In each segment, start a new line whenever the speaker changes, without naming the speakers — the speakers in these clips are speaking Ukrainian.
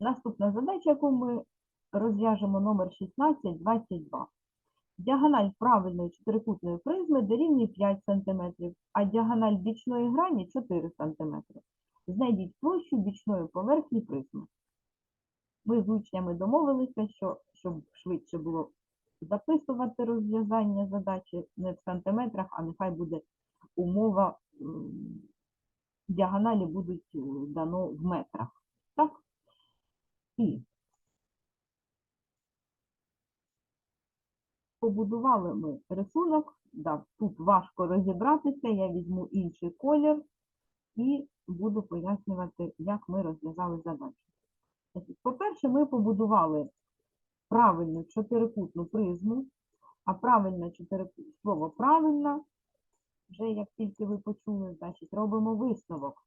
Наступна задача, яку ми розв'яжемо номер 1622. Діагональ правильної чотирикутної призми дорівнює 5 см, а діагональ бічної грані 4 см. Знайдіть площу бічної поверхні призми. Ми з учнями домовилися, що щоб швидше було записувати розв'язання задачі не в сантиметрах, а нехай буде умова діагоналі будуть е, дано в метрах. Так? І побудували ми рисунок. Да, тут важко розібратися, я візьму інший колір і буду пояснювати, як ми розв'язали задачу. По-перше, ми побудували правильну чотирикутну призму, а правильна чотирикутна, слово правильна, вже як тільки ви почули, значить робимо висновок.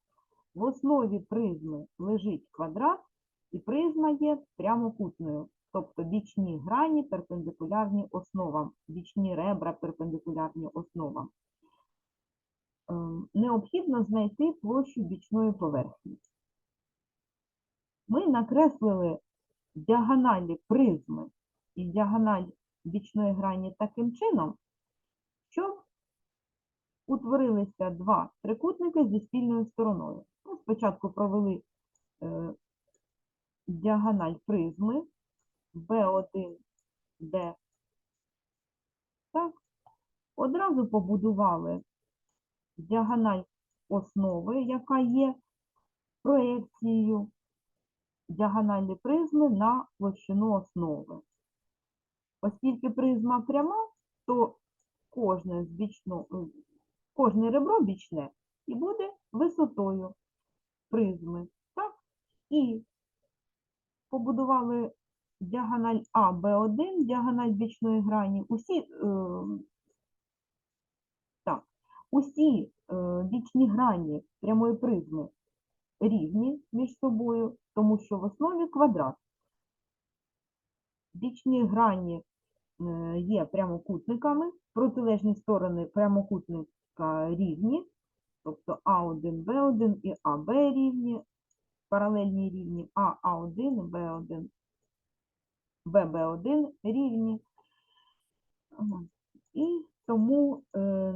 В основі призми лежить квадрат, і призма є прямокутною, тобто бічні грані перпендикулярні основам, бічні ребра перпендикулярні основам. Ем, Необхідно знайти площу бічної поверхні. Ми накреслили діагоналі призми і діагональ бічної грані таким чином, щоб утворилися два трикутники зі спільною стороною. Ну, спочатку провели е, діагональ призми B1, D. Так. Одразу побудували діагональ основи, яка є проекцією діагоналі призми на площину основи. Оскільки призма пряма, то кожне, бічно, е, кожне ребро бічне і буде висотою призми. Так? І побудували діагональ А, Б1, діагональ бічної грані. Усі, е, так, усі е, бічні грані прямої призми рівні між собою, тому що в основі квадрат. Бічні грані е, є прямокутниками, протилежні сторони прямокутника рівні, тобто А1, Б1 і АБ рівні, паралельні рівні А, А1, Б1, ББ1 рівні. І тому е,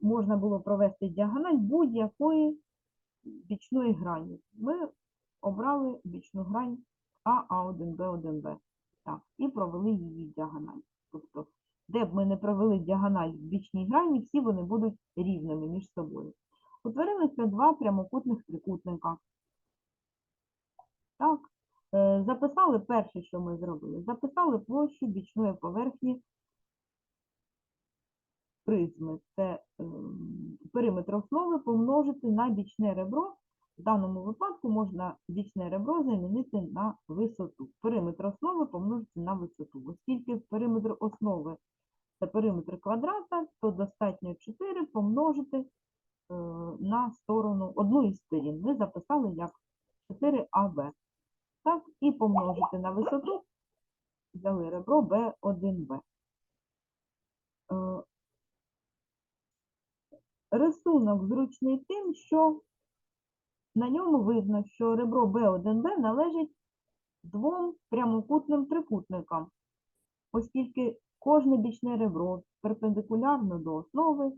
можна було провести діагональ будь-якої бічної грані. Ми обрали бічну грань А, А1, Б1, Б. Так, і провели її діагональ. Тобто, де б ми не провели діагональ в бічній грані, всі вони будуть рівними між собою. Утворилися два прямокутних трикутника. Так, е, записали перше, що ми зробили. Записали площу бічної поверхні призми. Це ем, периметр основи помножити на бічне ребро. В даному випадку можна бічне ребро замінити на висоту. Периметр основи помножити на висоту. Оскільки периметр основи це периметр квадрата, то достатньо 4 помножити е, на сторону одну із сторін. Ми записали як 4АБ. Так, і помножити на висоту, взяли ребро B1B. Е, Рисунок зручний тим, що на ньому видно, що ребро B1B належить двом прямокутним трикутникам, оскільки кожне бічне ребро перпендикулярно до основи,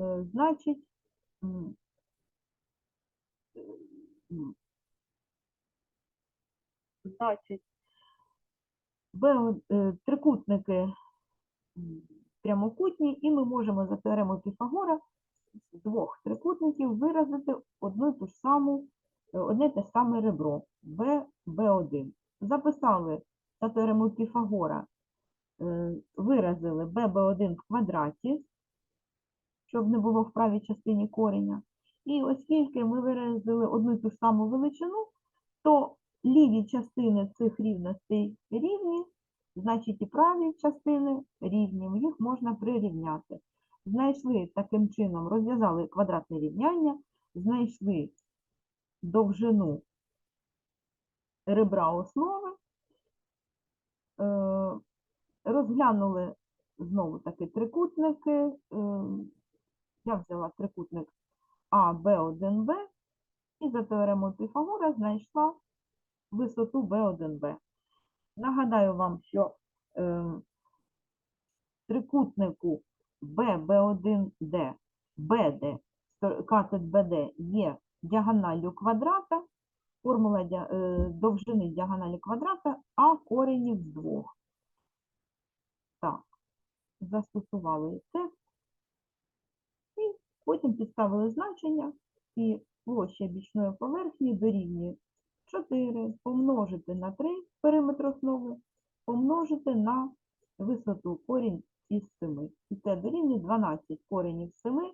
е, значить, значить, е, трикутники прямокутні, і ми можемо за теоремою Піфагора з двох трикутників виразити одну ту ж саму, е, одне те саме ребро B, B1. Записали за теоремою Піфагора, е, виразили B, B1 в квадраті, щоб не було в правій частині кореня. І оскільки ми виразили одну і ту ж саму величину, то ліві частини цих рівностей рівні, значить і праві частини рівні, їх можна прирівняти. Знайшли таким чином, розв'язали квадратне рівняння, знайшли довжину ребра основи, е, розглянули знову таки трикутники. Я взяла трикутник А, Б1, Б і за теоремою Піфагора знайшла висоту B1B. Нагадаю вам, що е, трикутнику BB1D, BD, сто- катет BD є діагоналлю квадрата, формула е, довжини діагоналі квадрата, а коренів з двох. Так, застосували це. Потім підставили значення, і площа бічної поверхні дорівнює 4 помножити на 3 периметр основи, помножити на висоту корінь із 7. І це дорівнює 12 коренів з 7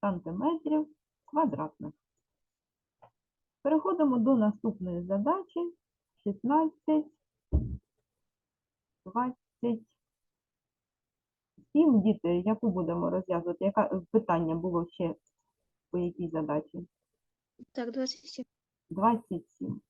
сантиметрів квадратних. Переходимо до наступної задачі 16, 27. Діти, яку будемо розв'язувати? Яке питання було ще по якій задачі?
Так, 27.
27.